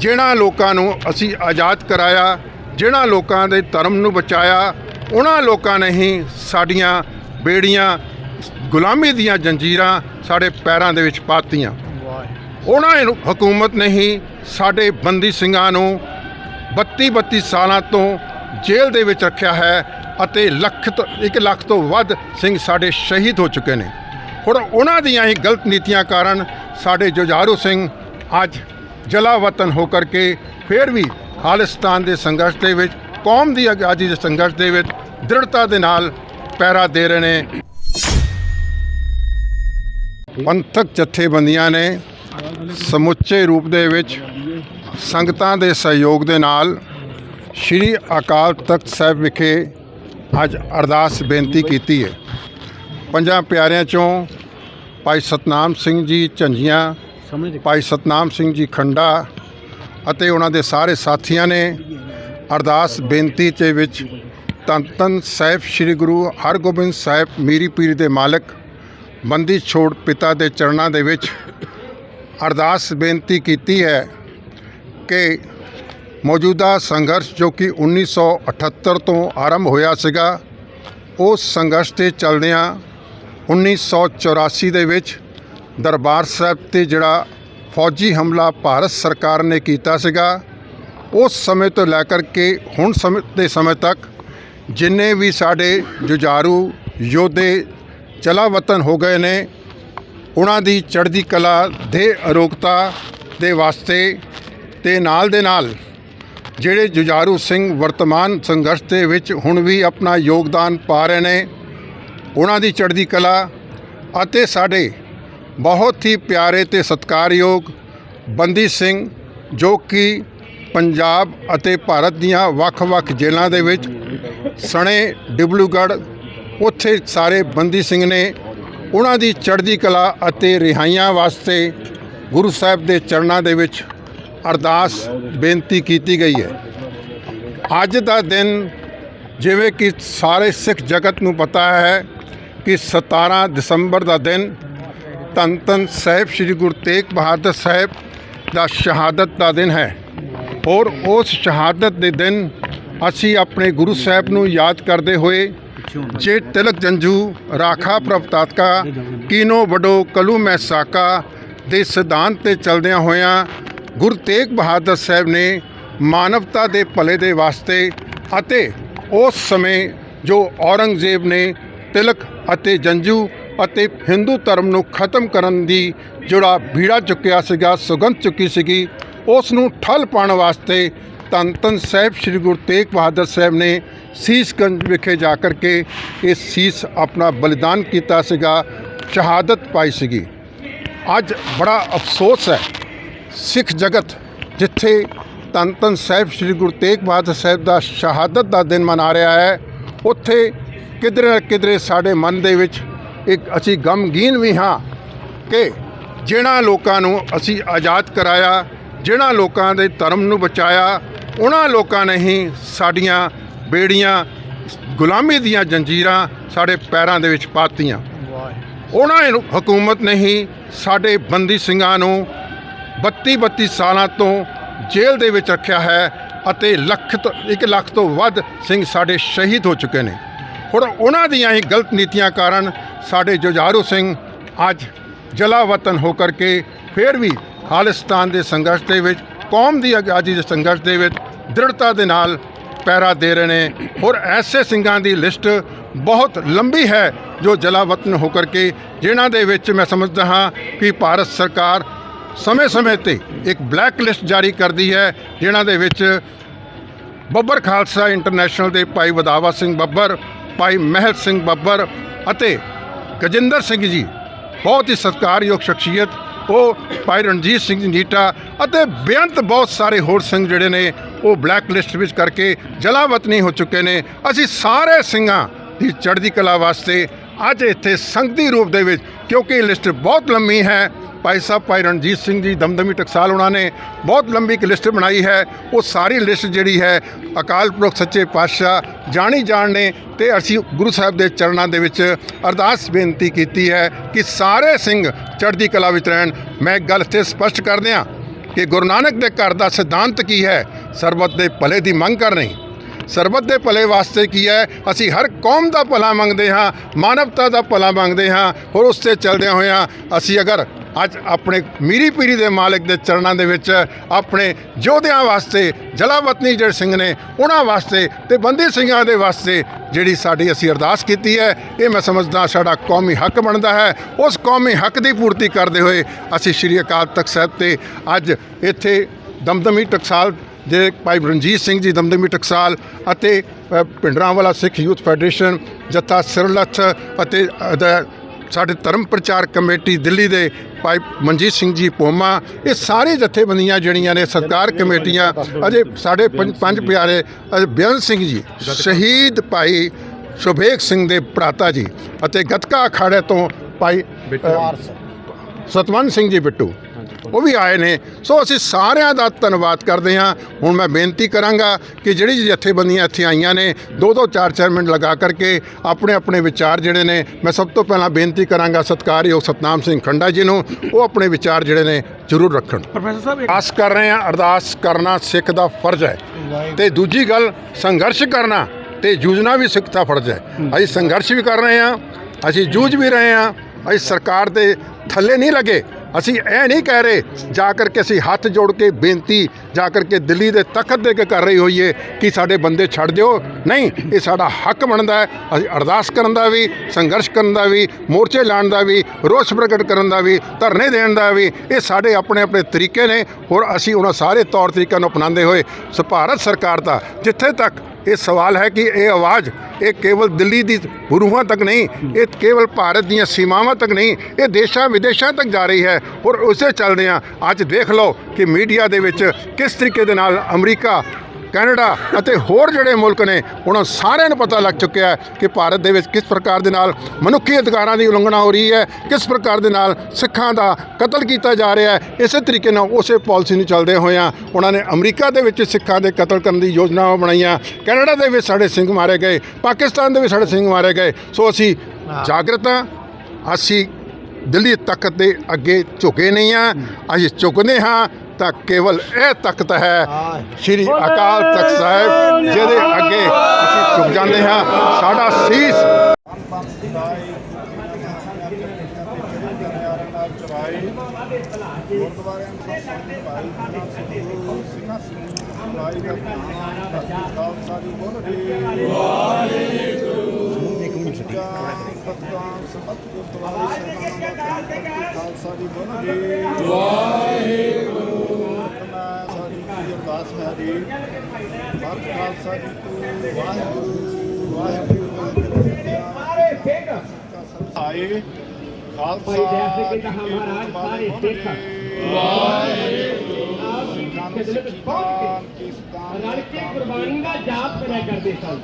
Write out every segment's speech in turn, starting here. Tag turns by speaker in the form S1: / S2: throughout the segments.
S1: ਜਿਨ੍ਹਾਂ ਲੋਕਾਂ ਨੂੰ ਅਸੀਂ ਆਜ਼ਾਦ ਕਰਾਇਆ, ਜਿਨ੍ਹਾਂ ਲੋਕਾਂ ਦੇ ਧਰਮ ਨੂੰ ਬਚਾਇਆ, ਉਹਨਾਂ ਲੋਕਾਂ ਨੇ ਹੀ ਸਾਡੀਆਂ ਬੇੜੀਆਂ, ਗੁਲਾਮੀ ਦੀਆਂ ਜੰਜੀਰਾਂ ਸਾਡੇ ਪੈਰਾਂ ਦੇ ਵਿੱਚ ਪਾਤੀਆਂ। ਉਹਨਾਂ ਹਕੂਮਤ ਨੇ ਹੀ ਸਾਡੇ ਬੰਦੀ ਸਿੰਘਾਂ ਨੂੰ 32 32 ਸਾਲਾਂ ਤੋਂ ਜੇਲ੍ਹ ਦੇ ਵਿੱਚ ਰੱਖਿਆ ਹੈ ਅਤੇ ਲੱਖ ਤੋਂ 1 ਲੱਖ ਤੋਂ ਵੱਧ ਸਿੰਘ ਸਾਡੇ ਸ਼ਹੀਦ ਹੋ ਚੁੱਕੇ ਨੇ। ਹੁਣ ਉਹਨਾਂ ਦੀਆਂ ਹੀ ਗਲਤ ਨੀਤੀਆਂ ਕਾਰਨ ਸਾਡੇ ਜੁਝਾਰੂ ਸਿੰਘ ਅੱਜ ਜਲਾ ਵਤਨ ਹੋ ਕਰਕੇ ਫਿਰ ਵੀ ਖਾਲਿਸਤਾਨ ਦੇ ਸੰਘਰਸ਼ ਦੇ ਵਿੱਚ, ਕੌਮ ਦੀ ਆਜ਼ਾਦੀ ਦੇ ਸੰਘਰਸ਼ ਦੇ ਵਿੱਚ ਦ੍ਰਿੜਤਾ ਦੇ ਨਾਲ ਪੈਰਾ ਦੇ ਰਹੇ ਨੇ। ਪੰਥਕ ਜਥੇਬੰਦੀਆਂ ਨੇ ਸਮੁੱਚੇ ਰੂਪ ਦੇ ਵਿੱਚ ਸੰਗਤਾਂ ਦੇ ਸਹਿਯੋਗ ਦੇ ਨਾਲ ਸ੍ਰੀ ਅਕਾਲ ਤਖਤ ਸਾਹਿਬ ਵਿਖੇ ਅੱਜ ਅਰਦਾਸ ਬੇਨਤੀ ਕੀਤੀ ਹੈ। ਪੰਜਾਂ ਪਿਆਰਿਆਂ ਚੋਂ ਭਾਈ ਸਤਨਾਮ ਸਿੰਘ ਜੀ ਝੰਜੀਆਂ ਭਾਈ ਸਤਨਾਮ ਸਿੰਘ ਜੀ ਖੰਡਾ ਅਤੇ ਉਹਨਾਂ ਦੇ ਸਾਰੇ ਸਾਥੀਆਂ ਨੇ ਅਰਦਾਸ ਬੇਨਤੀ ਦੇ ਵਿੱਚ ਧੰਨ ਧੰਨ ਸਾਹਿਬ ਸ੍ਰੀ ਗੁਰੂ ਹਰਗੋਬਿੰਦ ਸਾਹਿਬ ਮੀਰੀ ਪੀਰ ਦੇ ਮਾਲਕ, ਬੰਦੀ ਛੋੜ ਪਿਤਾ ਦੇ ਚਰਨਾਂ ਦੇ ਵਿੱਚ ਅਰਦਾਸ ਬੇਨਤੀ ਕੀਤੀ ਹੈ ਕਿ ਮੌਜੂਦਾ ਸੰਘਰਸ਼ ਜੋ ਕਿ 1978 ਤੋਂ ਆਰੰਭ ਹੋਇਆ ਸੀਗਾ, ਉਸ ਸੰਘਰਸ਼ ਦੇ ਚੱਲਦਿਆਂ 1984 ਦੇ ਵਿੱਚ ਦਰਬਾਰ ਸਾਹਿਬ ਤੇ ਜਿਹੜਾ ਫੌਜੀ ਹਮਲਾ ਭਾਰਤ ਸਰਕਾਰ ਨੇ ਕੀਤਾ ਸੀਗਾ, ਉਸ ਸਮੇਂ ਤੋਂ ਲੈ ਕਰਕੇ ਹੁਣ ਸਮੇਂ ਦੇ ਸਮੇਂ ਤੱਕ ਜਿੰਨੇ ਵੀ ਸਾਡੇ ਜੁਝਾਰੂ ਯੋਧੇ ਚਲਾ ਵਤਨ ਹੋ ਗਏ ਨੇ, ਉਹਨਾਂ ਦੀ ਚੜ੍ਹਦੀ ਕਲਾ ਦੇ ਅਰੋਗਤਾ ਦੇ ਵਾਸਤੇ ਤੇ ਨਾਲ ਦੇ ਨਾਲ ਜਿਹੜੇ ਜੁਝਾਰੂ ਸਿੰਘ ਵਰਤਮਾਨ ਸੰਘਰਸ਼ ਦੇ ਵਿੱਚ ਹੁਣ ਵੀ ਆਪਣਾ ਯੋਗਦਾਨ ਪਾ ਰਹੇ ਨੇ, ਉਹਨਾਂ ਦੀ ਚੜ੍ਹਦੀ ਕਲਾ ਅਤੇ ਸਾਡੇ ਬਹੁਤ ਹੀ ਪਿਆਰੇ ਤੇ ਸਤਿਕਾਰਯੋਗ ਬੰਦੀ ਸਿੰਘ ਜੋ ਕਿ ਪੰਜਾਬ ਅਤੇ ਭਾਰਤ ਦੀਆਂ ਵੱਖ-ਵੱਖ ਜੇਲ੍ਹਾਂ ਦੇ ਵਿੱਚ ਸਣੇ ਡਿਬਲੂਗੜ੍ਹ, ਉੱਥੇ ਸਾਰੇ ਬੰਦੀ ਸਿੰਘ ਨੇ ਉਹਨਾਂ ਦੀ ਚੜ੍ਹਦੀ ਕਲਾ ਅਤੇ ਰਿਹਾਈਆਂ ਵਾਸਤੇ ਗੁਰੂ ਸਾਹਿਬ ਦੇ ਚਰਨਾਂ ਦੇ ਵਿੱਚ ਅਰਦਾਸ ਬੇਨਤੀ ਕੀਤੀ ਗਈ ਹੈ। ਅੱਜ ਦਾ ਦਿਨ ਜਿਵੇਂ ਕਿ ਸਾਰੇ ਸਿੱਖ ਜਗਤ ਨੂੰ ਪਤਾ ਹੈ ਕਿ 17 ਦਸੰਬਰ ਦਾ ਦਿਨ ਧੰਨ ਧੰਨ ਸਾਹਿਬ ਸ੍ਰੀ ਗੁਰੂ ਤੇਗ ਬਹਾਦਰ ਸਾਹਿਬ ਦਾ ਸ਼ਹਾਦਤ ਦਾ ਦਿਨ ਹੈ। ਔਰ ਉਸ ਸ਼ਹਾਦਤ ਦੇ ਦਿਨ ਅਸੀਂ ਆਪਣੇ ਗੁਰੂ ਸਾਹਿਬ ਨੂੰ ਯਾਦ ਕਰਦੇ ਹੋਏ ਜੇ ਤਿਲਕ ਜੰਜੂ, ਰਾਖਾ ਪ੍ਰਭਤਾਤਕਾ ਕੀਨੋ ਵਡੋ ਕਲੂ ਮੈਂ ਸਾਕਾ ਦੇ ਸਿਧਾਂਤ ਤੇ ਚਲਦਿਆਂ ਹੋਇਆਂ ਗੁਰੂ ਤੇਗ ਬਹਾਦਰ ਸਾਹਿਬ ਨੇ ਮਾਨਵਤਾ ਦੇ ਭਲੇ ਦੇ ਵਾਸਤੇ ਅਤੇ ਉਸ ਸਮੇਂ ਜੋ ਔਰੰਗਜ਼ੇਬ ਨੇ ਤਿਲਕ ਅਤੇ ਜੰਜੂ ਅਤੇ ਹਿੰਦੂ ਧਰਮ ਨੂੰ ਖਤਮ ਕਰਨ ਦੀ ਜਿਹੜਾ ਭੀੜਾ ਚੁੱਕਿਆ ਸੀਗਾ, ਸੁਗੰਧ ਚੁੱਕੀ ਸੀਗੀ, ਉਸ ਨੂੰ ਠੱਲ ਪਾਉਣ ਵਾਸਤੇ ਧੰਨ ਧੰਨ ਸਾਹਿਬ ਸ੍ਰੀ ਗੁਰੂ ਤੇਗ ਬਹਾਦਰ ਸਾਹਿਬ ਨੇ ਸੀਸਗੰਜ ਵਿਖੇ ਜਾ ਕਰਕੇ ਇਹ ਸੀਸ ਆਪਣਾ ਬਲੀਦਾਨ ਕੀਤਾ ਸੀਗਾ, ਸ਼ਹਾਦਤ ਪਾਈ ਸੀਗੀ। ਅੱਜ ਬੜਾ ਅਫਸੋਸ ਹੈ, ਸਿੱਖ ਜਗਤ ਜਿੱਥੇ ਧੰਨ ਧੰਨ ਸਾਹਿਬ ਸ੍ਰੀ ਗੁਰੂ ਤੇਗ ਬਹਾਦਰ ਸਾਹਿਬ ਦਾ ਸ਼ਹਾਦਤ ਦਾ ਦਿਨ ਮਨਾ ਰਿਹਾ ਹੈ, ਉੱਥੇ ਕਿਧਰੇ ਨਾ ਕਿਧਰੇ ਸਾਡੇ ਮਨ ਦੇ ਵਿੱਚ ਇੱਕ ਅਸੀਂ ਗਮਗੀਨ ਵੀ ਹਾਂ ਕਿ ਜਿਨ੍ਹਾਂ ਲੋਕਾਂ ਨੂੰ ਅਸੀਂ ਆਜ਼ਾਦ ਕਰਾਇਆ ਜਿਨ੍ਹਾਂ ਲੋਕਾਂ ਦੇ ਧਰਮ ਨੂੰ ਬਚਾਇਆ ਉਹਨਾਂ ਲੋਕਾਂ ਨੇ ਹੀ ਸਾਡੀਆਂ ਬੇੜੀਆਂ ਗੁਲਾਮੀ ਦੀਆਂ ਜੰਜੀਰਾਂ ਸਾਡੇ ਪੈਰਾਂ ਦੇ ਵਿੱਚ ਪਾਤੀਆਂ। ਉਹਨਾਂ ਨੂੰ ਹਕੂਮਤ ਨੇ ਹੀ ਸਾਡੇ ਬੰਦੀ ਸਿੰਘਾਂ ਨੂੰ 32 32 ਸਾਲਾਂ ਤੋਂ ਜੇਲ੍ਹ ਦੇ ਵਿੱਚ ਰੱਖਿਆ ਹੈ ਅਤੇ ਲੱਖ ਤੋਂ 1 ਲੱਖ ਤੋਂ ਵੱਧ ਸਿੰਘ ਸਾਡੇ ਸ਼ਹੀਦ ਹੋ ਚੁੱਕੇ ਨੇ। ਹੁਣ ਉਹਨਾਂ ਦੀਆਂ ਹੀ ਗਲਤ ਨੀਤੀਆਂ ਕਾਰਨ ਸਾਡੇ ਜੁਝਾਰੂ ਸਿੰਘ ਅੱਜ ਜਲਾ ਵਤਨ ਹੋ ਕਰਕੇ ਫਿਰ ਵੀ ਖਾਲਿਸਤਾਨ ਦੇ ਸੰਘਰਸ਼ ਦੇ ਵਿੱਚ, ਕੌਮ ਦੀ ਆਜ਼ਾਦੀ ਦੇ ਸੰਘਰਸ਼ ਦੇ ਵਿੱਚ ਦ੍ਰਿੜਤਾ ਦੇ ਨਾਲ ਪੈਰਾ ਦੇ ਰਹੇ ਨੇ। ਔਰ ਐਸੇ ਸਿੰਘਾਂ ਦੀ ਲਿਸਟ ਬਹੁਤ ਲੰਬੀ ਹੈ ਜੋ ਜ਼ਲਾਵਤਨ ਹੋ ਕਰਕੇ, ਜਿਨ੍ਹਾਂ ਦੇ ਵਿੱਚ ਮੈਂ ਸਮਝਦਾ ਹਾਂ ਕਿ ਭਾਰਤ ਸਰਕਾਰ ਸਮੇਂ-ਸਮੇਂ ਤੇ ਇੱਕ ਬਲੈਕ ਲਿਸਟ ਜਾਰੀ ਕਰਦੀ ਹੈ, ਜਿਨ੍ਹਾਂ ਦੇ ਵਿੱਚ ਬੱਬਰ ਖਾਲਸਾ ਇੰਟਰਨੈਸ਼ਨਲ ਦੇ ਭਾਈ ਵਧਾਵਾ ਸਿੰਘ ਬੱਬਰ ਭਾਈ ਮਹਿਲ ਸਿੰਘ ਬੱਬਰ ਅਤੇ ਗਜਿੰਦਰ ਸਿੰਘ ਜੀ, ਬਹੁਤ ਹੀ ਸਤਿਕਾਰਯੋਗ ਸ਼ਖਸੀਅਤ, ਉਹ ਭਾਈ ਰਣਜੀਤ ਸਿੰਘ ਨੀਟਾ ਅਤੇ ਬੇਅੰਤ ਬਹੁਤ ਸਾਰੇ ਹੋਰ ਸਿੰਘ ਜਿਹੜੇ ਨੇ, ਉਹ ਬਲੈਕ ਲਿਸਟ ਵਿੱਚ ਕਰਕੇ ਜਲਾਵਤਨੀ ਹੋ ਚੁੱਕੇ ਨੇ। ਅਸੀਂ ਸਾਰੇ ਸਿੰਘਾਂ ਦੀ ਚੜ੍ਹਦੀ ਕਲਾ ਵਾਸਤੇ ਅੱਜ ਇੱਥੇ ਸੰਗਤੀ ਰੂਪ ਦੇ ਵਿੱਚ, ਕਿਉਂਕਿ ਲਿਸਟ ਬਹੁਤ ਲੰਮੀ ਹੈ, ਭਾਈ ਸਾਹਿਬ, ਭਾਈ ਰਣਜੀਤ ਸਿੰਘ ਜੀ, ਦਮਦਮੀ ਟਕਸਾਲ ਉਹਨਾਂ ਨੇ ਬਹੁਤ ਲੰਬੀ ਇੱਕ ਲਿਸਟ ਬਣਾਈ ਹੈ। ਉਹ ਸਾਰੀ ਲਿਸਟ ਜਿਹੜੀ ਹੈ, ਅਕਾਲ ਪੁਰਖ, ਸੱਚੇ ਪਾਤਸ਼ਾਹ, ਜਾਣੀ ਜਾਣ ਨੇ ਤੇ ਅਸੀਂ ਗੁਰੂ ਸਾਹਿਬ ਦੇ ਚਰਨਾਂ ਦੇ ਵਿੱਚ ਅਰਦਾਸ ਬੇਨਤੀ ਕੀਤੀ ਹੈ ਕਿ ਸਾਰੇ ਸਿੰਘ ਚੜ੍ਹਦੀ ਕਲਾ ਵਿੱਚ ਰਹਿਣ। ਮੈਂ ਇੱਕ ਗੱਲ ਇੱਥੇ ਸਪਸ਼ਟ ਕਰ ਦਿਆਂ ਕਿ ਗੁਰੂ ਨਾਨਕ ਦੇ ਘਰ ਦਾ ਸਿਧਾਂਤ ਕੀ ਹੈ? ਸਰਬਤ ਦੇ ਭਲੇ ਦੀ ਮੰਗ ਕਰਨੀ ਸਰਬੱਤ ਦੇ ਭਲੇ ਵਾਸਤੇ ਕੀ ਹੈ? ਅਸੀਂ ਹਰ ਕੌਮ ਦਾ ਭਲਾ ਮੰਗਦੇ ਹਾਂ, ਮਾਨਵਤਾ ਦਾ ਭਲਾ ਮੰਗਦੇ ਹਾਂ, ਹੋਰ ਉਸ ਤੇ ਚੱਲਦਿਆਂ ਹੋਇਆਂ ਅਸੀਂ ਅਗਰ ਅੱਜ ਆਪਣੇ ਮੀਰੀ ਪੀਰੀ ਦੇ ਮਾਲਕ ਦੇ ਚਰਨਾਂ ਦੇ ਵਿੱਚ ਆਪਣੇ ਯੋਧਿਆਂ ਵਾਸਤੇ, ਜਲਾਵਤਨੀ ਜਿਹੜੇ ਸਿੰਘ ਨੇ, ਉਹਨਾਂ ਵਾਸਤੇ ਤੇ ਬੰਦੀ ਸਿੰਘਾਂ ਦੇ ਵਾਸਤੇ ਜਿਹੜੀ ਸਾਡੀ ਅਸੀਂ ਅਰਦਾਸ ਕੀਤੀ ਹੈ, ਇਹ ਮੈਂ ਸਮਝਦਾ ਸਾਡਾ ਕੌਮੀ ਹੱਕ ਬਣਦਾ ਹੈ। ਉਸ ਕੌਮੀ ਹੱਕ ਦੀ ਪੂਰਤੀ ਕਰਦੇ ਹੋਏ ਅਸੀਂ ਸ਼੍ਰੀ ਅਕਾਲ ਤਖਤ ਸਾਹਿਬ ਤੇ ਅੱਜ ਇੱਥੇ ਦਮਦਮੀ ਟਕਸਾਲ ਦੇ ਭਾਈ ਰਣਜੀਤ ਸਿੰਘ ਜੀ ਦਮਦਮੀ ਟਕਸਾਲ ਅਤੇ ਅ, ਭਿੰਡਰਾਂ ਵਾਲਾ ਸਿੱਖ ਯੂਥ ਫੈਡਰੇਸ਼ਨ ਜੱਥਾ ਸਿਰਲੱਥ ਅਤੇ ਸਾਡੇ ਧਰਮ ਪ੍ਰਚਾਰ ਕਮੇਟੀ ਦਿੱਲੀ ਦੇ ਭਾਈ ਮਨਜੀਤ ਸਿੰਘ ਜੀ ਪੋਮਾ ਇਹ ਸਾਰੇ ਜਥੇਬੰਦੀਆਂ ਜਿਹੜੀਆਂ ਨੇ ਸਰਕਾਰ ਕਮੇਟੀਆਂ ਅਜੇ ਸਾਡੇ ਪੰਜ ਪੰਜ ਪਿਆਰੇ ਅਜੇ ਬੇਅੰਤ ਸਿੰਘ ਜੀ ਸ਼ਹੀਦ ਭਾਈ ਸੁਭੇਗ ਸਿੰਘ ਦੇ ਭਰਾਤਾ ਜੀ ਅਤੇ ਗਤਕਾ ਅਖਾੜੇ ਤੋਂ ਭਾਈ ਸਤਵੰਤ ਸਿੰਘ ਜੀ ਬਿੱਟੂ। ਉਹ ਵੀ ਆਏ ਨੇ। ਸੋ ਅਸੀਂ ਸਾਰਿਆਂ ਦਾ ਧੰਨਵਾਦ ਕਰਦੇ ਹਾਂ। ਹੁਣ ਮੈਂ ਬੇਨਤੀ ਕਰਾਂਗਾ ਕਿ ਜਿਹੜੀ ਜਥੇਬੰਦੀਆਂ ਇੱਥੇ ਆਈਆਂ ਨੇ ਦੋ ਦੋ ਚਾਰ ਚਾਰ ਮਿੰਟ ਲਗਾ ਕਰਕੇ ਆਪਣੇ ਆਪਣੇ ਵਿਚਾਰ ਜਿਹੜੇ ਨੇ ਮੈਂ ਸਭ ਤੋਂ ਪਹਿਲਾਂ ਬੇਨਤੀ ਕਰਾਂਗਾ ਸਤਿਕਾਰਯੋਗ ਸਤਨਾਮ ਸਿੰਘ ਖੰਡਾ ਜੀ ਨੂੰ ਉਹ ਆਪਣੇ ਵਿਚਾਰ ਜਿਹੜੇ ਨੇ ਜ਼ਰੂਰ ਰੱਖਣ।
S2: ਪ੍ਰੋਫੈਸਰ ਸਾਹਿਬ
S1: ਅਰਦਾਸ ਕਰ ਰਹੇ ਹਾਂ ਅਰਦਾਸ ਕਰਨਾ ਸਿੱਖ ਦਾ ਫਰਜ਼ ਹੈ। ਤੇ ਦੂਜੀ ਗੱਲ ਸੰਘਰਸ਼ ਕਰਨਾ ਤੇ ਜੂਝਣਾ ਵੀ ਸਿੱਖ ਦਾ ਫਰਜ਼ ਹੈ। ਅਸੀਂ ਸੰਘਰਸ਼ ਵੀ ਕਰ ਰਹੇ ਹਾਂ ਅਸੀਂ ਜੂਝ ਵੀ ਰਹੇ ਹਾਂ ਅਸੀਂ ਸਰਕਾਰ ਦੇ ਥੱਲੇ ਨਹੀਂ ਲੱਗੇ। ਅਸੀਂ ਇਹ ਨਹੀਂ ਕਹਿ ਰਹੇ, ਜਾ ਕਰਕੇ ਅਸੀਂ ਹੱਥ ਜੋੜ ਕੇ ਬੇਨਤੀ, ਜਾ ਕਰਕੇ ਦਿੱਲੀ ਦੇ ਤਖਤ ਦੇ ਕੇ ਕਰ ਰਹੀ ਹੋਈਏ ਕਿ ਸਾਡੇ ਬੰਦੇ ਛੱਡ ਦਿਓ। ਨਹੀਂ, ਇਹ ਸਾਡਾ ਹੱਕ ਬਣਦਾ ਹੈ। ਅਸੀਂ ਅਰਦਾਸ ਕਰਨ ਦਾ ਵੀ, ਸੰਘਰਸ਼ ਕਰਨ ਦਾ ਵੀ, ਮੋਰਚੇ ਲਾਉਣ ਦਾ ਵੀ, ਰੋਸ ਪ੍ਰਗਟ ਕਰਨ ਦਾ ਵੀ, ਧਰਨੇ ਦੇਣ ਦਾ ਵੀ, ਇਹ ਸਾਡੇ ਆਪਣੇ ਆਪਣੇ ਤਰੀਕੇ ਨੇ। ਔਰ ਅਸੀਂ ਉਹਨਾਂ ਸਾਰੇ ਤੌਰ ਤਰੀਕਿਆਂ ਨੂੰ ਅਪਣਾਉਂਦੇ ਹੋਏ ਸ ਭਾਰਤ ਸਰਕਾਰ ਦਾ ਜਿੱਥੇ ਤੱਕ ਇਹ ਸਵਾਲ ਹੈ ਕਿ ਇਹ ਆਵਾਜ਼ ਇਹ ਕੇਵਲ ਦਿੱਲੀ ਦੀ ਗੁਰੂਆਂ ਤੱਕ ਨਹੀਂ, ਇਹ ਕੇਵਲ ਭਾਰਤ ਦੀਆਂ ਸੀਮਾਵਾਂ ਤੱਕ ਨਹੀਂ, ਇਹ ਦੇਸ਼ਾਂ ਵਿਦੇਸ਼ਾਂ ਤੱਕ ਜਾ ਰਹੀ ਹੈ ਔਰ ਉਸੇ ਚੱਲਦੇ ਆ ਅੱਜ ਦੇਖ ਲਓ ਕਿ ਮੀਡੀਆ ਦੇ ਵਿੱਚ ਕਿਸ ਤਰੀਕੇ ਦੇ ਨਾਲ ਅਮਰੀਕਾ ਕੈਨੇਡਾ ਅਤੇ ਹੋਰ ਜਿਹੜੇ ਮੁਲਕ ਨੇ ਉਹਨਾਂ ਸਾਰਿਆਂ ਨੂੰ ਪਤਾ ਲੱਗ ਚੁੱਕਿਆ ਹੈ ਕਿ ਭਾਰਤ ਦੇ ਵਿੱਚ ਕਿਸ ਪ੍ਰਕਾਰ ਦੇ ਨਾਲ ਮਨੁੱਖੀ ਅਧਿਕਾਰਾਂ ਦੀ ਉਲੰਘਣਾ ਹੋ ਰਹੀ ਹੈ ਕਿਸ ਪ੍ਰਕਾਰ ਦੇ ਨਾਲ ਸਿੱਖਾਂ ਦਾ ਕਤਲ ਕੀਤਾ ਜਾ ਰਿਹਾ ਹੈ। ਇਸੇ ਤਰੀਕੇ ਨਾਲ ਉਸੇ ਪਾਲਿਸੀ ਨੂੰ ਚੱਲਦੇ ਹੋਇਆਂ ਉਹਨਾਂ ਨੇ ਅਮਰੀਕਾ ਦੇ ਵਿੱਚ ਸਿੱਖਾਂ ਦੇ ਕਤਲ ਕਰਨ ਦੀ ਯੋਜਨਾਵਾਂ ਬਣਾਈਆਂ। ਕੈਨੇਡਾ ਦੇ ਵਿੱਚ ਸਾਡੇ ਸਿੰਘ ਮਾਰੇ ਗਏ ਪਾਕਿਸਤਾਨ ਦੇ ਵਿੱਚ ਸਾਡੇ ਸਿੰਘ ਮਾਰੇ ਗਏ। ਸੋ ਅਸੀਂ ਜਾਗਰਤ ਹਾਂ ਅਸੀਂ ਦਿੱਲੀ ਤਖਤ ਦੇ ਅੱਗੇ ਝੁਕੇ ਨਹੀਂ ਆ ਅਸੀਂ ਝੁਕਦੇ ਹਾਂ। ਤਾਂ ਕੇਵਲ ਇਹ ਤਖਤ ਹੈ ਸ਼੍ਰੀ ਅਕਾਲ ਤਖਤ ਸਾਹਿਬ ਜਿਹਦੇ ਅੱਗੇ ਅਸੀਂ ਝੁਕ ਜਾਂਦੇ ਹਾਂ। ਸਾਡਾ ਸੀਸ
S3: ਬਿਨਾਂ ਸਿੱਧੂ ਸਿੰਘਾਂ ਸਿੰਘ ਭਾਈ ਦਾ ਨਾਮ ਖਾਲਸਾ ਦੀ ਬੋਲ ਰਹੀ ਵਾਹਿਗੁਰੂ ਇੱਕ ਮਿੰਟ ਸਤਿਕਾਰ ਸਬਤ ਗੁਰਦੁਆਰੇ ਸਾਹਿਬਾਨ ਦਾ ਧਿਆਨ ਖਾਲਸਾ ਦੀ ਬੋਲ ਰਹੀ ਵਾਹਿਗੁਰੂ ਸਾਡੀ ਕੀ ਅਰਦਾਸ ਹੈ ਜੀ ਭਾਰਤ ਖਾਲਸਾ ਜੀ ਤੋਂ ਵਾਹਿਗੁਰੂ ਵਾਹਿਗੁਰੂ ਵਾਹਿਗੁਰੂ ਆਏ ਖਾਲਸਾ ਜੀ ਕੀ ਹਮਾਰਾ ਸਿੱਖ
S4: ਰਲ ਕੇ ਗੁਰਬਾਣੀ ਦਾ ਜਾਪ ਕਰਿਆ ਕਰਦੇ ਸਨ।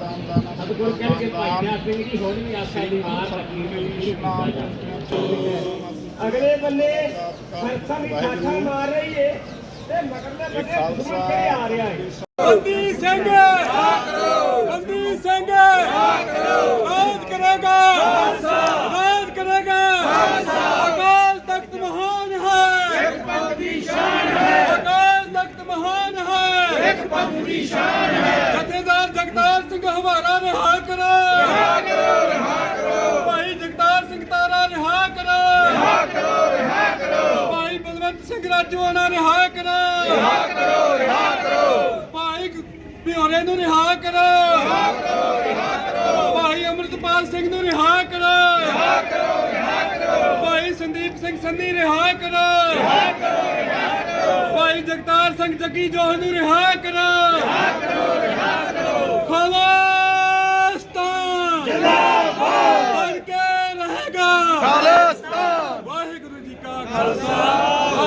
S4: ਸਤਿਗੁਰ ਕਹਿ ਕੇ ਭਾਈ ਦਇਆ ਸਿੰਘ ਜੀ ਹੁਣ ਆਸਾ ਦੀ ਮਾਰ ਰੱਖੀ। ਅਗਲੇ ਬੰਨੇ ਸਰਸਾ ਦੀ ਠਾਠਾ ਮਾਰ ਰਹੀ ਏ
S2: ਬੰਦੀ ਸਿੰਘ ਰਾਜ ਕਰੇਗਾ ਰਾਜ ਕਰੇਗਾ ਅਕਾਲ ਤਖਤ ਮਹਾਨ ਹੈ ਇੱਕ ਪੰਥ ਦੀ ਸ਼ਾਨ ਹੈ ਅਕਾਲ ਤਖਤ ਮਹਾਨ ਹੈ। ਇੱਕ ਪੰਥ ਦੀ ਸ਼ਾਨ ਹੈ। ਜਥੇਦਾਰ ਜਗਤਾਰ ਸਿੰਘ ਹਵਾਰਾ ਰਿਹਾ ਕਰੋ ਰਿਹਾ ਕਰੋ ਰਿਹਾ ਕਰੋ ਭਾਈ ਜਗਤਾਰ ਸਿੰਘ ਤਾਰਾ ਰਿਹਾ ਕਰੋ ਰਿਹਾ ਕਰੋ ਰਿਹਾ ਕਰੋ ਭਾਈ ਸਿੰਘ ਰਾਜੂਆਣਾ ਰਿਹਾ ਕਰੋ ਰਿਹਾ ਕਰੋ ਰਿਹਾ ਕਰੋ ਭਾਈ ਪਿਓਰੇ ਨੂੰ ਰਿਹਾ ਕਰੋ ਰਿਹਾ ਕਰੋ ਰਿਹਾ ਕਰੋ ਭਾਈ ਅਮਰਤਪਾਲ ਸਿੰਘ ਨੂੰ ਰਿਹਾ ਕਰੋ ਰਿਹਾ ਕਰੋ ਰਿਹਾ ਕਰੋ ਭਾਈ ਸੰਦੀਪ ਸਿੰਘ ਸੰਧੀ ਰਿਹਾ ਕਰੋ ਰਿਹਾ ਕਰੋ ਰਿਹਾ ਕਰੋ ਭਾਈ ਜਗਤਾਰ ਸਿੰਘ ਜੱਗੀ ਜੋਹ ਨੂੰ ਰਿਹਾ ਕਰੋ ਰਿਹਾ ਕਰੋ ਰਿਹਾ ਕਰੋ ਖਾਲਸਤਾਨ ਜਿੰਦਾਬਾਦ ਬਣ ਕੇ ਰਹੇਗਾ ਖਾਲਸਤਾਨ ਵਾਹਿਗੁਰੂ ਜੀ ਕਾ ਖਾਲਸਾ